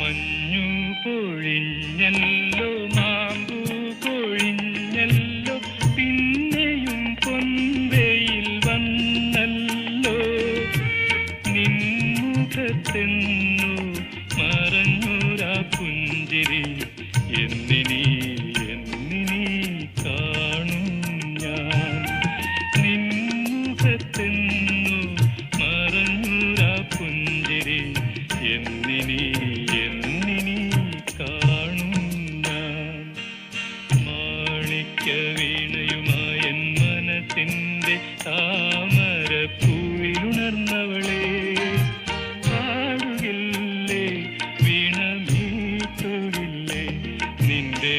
മഞ്ഞു പൊഴിഞ്ഞല്ലോ മാമ്പു പൊഴിഞ്ഞല്ലോ പിന്നെയും പൊൻവെയിൽ വന്നല്ലോ. നിൻമുഖത്തെന്നു മറഞ്ഞൊരാ പുഞ്ചിരി എന്നിനി എന്നിനി കാണും ഞാൻ. നിൻമുഖത്തെന്നു എന്നിനി കാണുന്ന മാണിക്യ വീണയുമായ മനത്തിന്റെ താമരപ്പൂവിലുണർന്നവളെ പാടുകില്ലേ വീണമീ തൊഴില്ലേ നിന്റെ